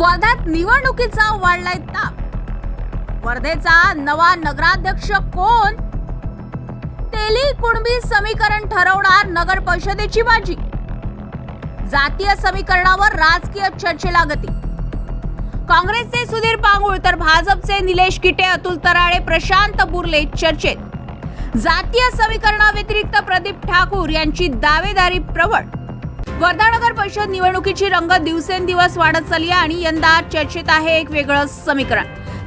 वर्ध्यात निवडणुकीचा वाढलाय ताप. वर्धेचा नवा नगराध्यक्ष कोण? तेली कुणबी समीकरण ठरवणार नगर परिषदेची बाजी जातीय समीकरणावर राजकीय चर्चेला गती. काँग्रेसचे सुधीर पांगुळ तर भाजपचे निलेश किटे अतुल तराळे प्रशांत बुर्ले चर्चेत. जातीय समीकरणाव्यतिरिक्त प्रदीप ठाकूर यांची दावेदारी प्रबळ वर्धा नगर परिषद निवडणुकीची रंगत दिवसेंदिवस वाढत चालली आहे आणि यंदा चर्चेत आहे एक वेगळं समीकरण.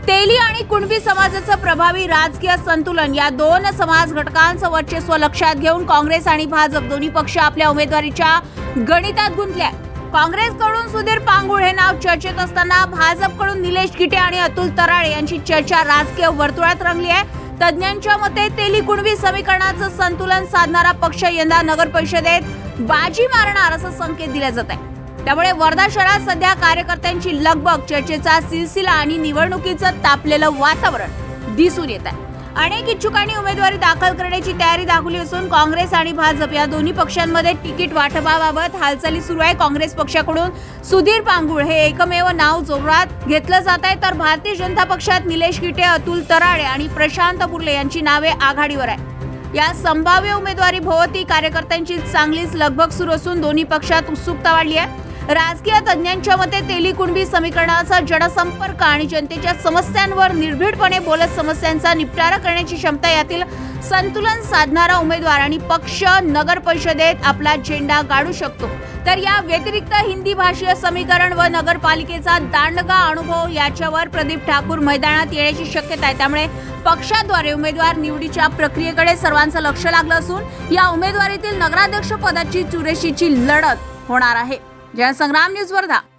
तेली आणि कुणबी समाजाचं प्रभावी राजकीय संतुलन या दोन समाज घटकांचं वर्चस्व लक्षात घेऊन काँग्रेस आणि भाजप दोन्ही पक्ष आपल्या उमेदवारीच्या गणितात गुंतले काँग्रेसकडून सुधीर पांगुळ हे नाव चर्चेत असताना भाजपकडून निलेश किटे आणि अतुल तराळे यांची चर्चा राजकीय वर्तुळात रंगली आहे. तज्ज्ञांच्या मते तेली कुणबी समीकरणाचं संतुलन साधणारा पक्ष यंदा नगर परिषदेत बाजी मारणार असं संकेत दिले जात आहे. त्यामुळे वर्धा शहरात सध्या कार्यकर्त्यांची लगबग चर्चेचा सिलसिला आणि निवडणुकीचं तापलेलं वातावरण दिसून येत आहे. अनेक इच्छुकांनी उमेदवारी दाखल करण्याची तयारी दाखवली असून काँग्रेस आणि भाजप या दोन्ही पक्षांमध्ये तिकीट वाटपाबाबत हालचाली सुरू आहे. काँग्रेस पक्षाकडून सुधीर पांगुळ हे एकमेव नाव जोरात घेतलं जात आहे. तर भारतीय जनता पक्षात निलेश किटे अतुल तराळे आणि प्रशांत बुर्ले यांची नावे आघाडीवर आहे या संभाव्य उमेदवारी भोवती कार्यकर्त्यांची चांगलीच लगबग सुरू असून दोन्ही पक्षात उत्सुकता वाढली आहे. राजकीय तज्ज्ञांच्या मते तेली कुणबी समीकरणाचा जनसंपर्क आणि जनतेच्या समस्यांवर निर्भीडपणे बोलत समस्यांचा निपटारा करण्याची क्षमता यातील संतुलन साधणारा उमेदवार आणि पक्ष नगर परिषदेत आपला झेंडा गाडू शकतो. तर या व्यतिरिक्त हिंदी भाषीय समीकरण व नगरपालिकेचा दांडगा अनुभव याच्यावर प्रदीप ठाकूर मैदानात येण्याची शक्यता आहे. त्यामुळे पक्षाद्वारे उमेदवार निवडीच्या प्रक्रियेकडे सर्वांचं लक्ष लागलं असून या उमेदवारीतील नगराध्यक्ष पदाची चुरशीची लढत होणार आहे. जनसंग्राम न्यूज वर्धा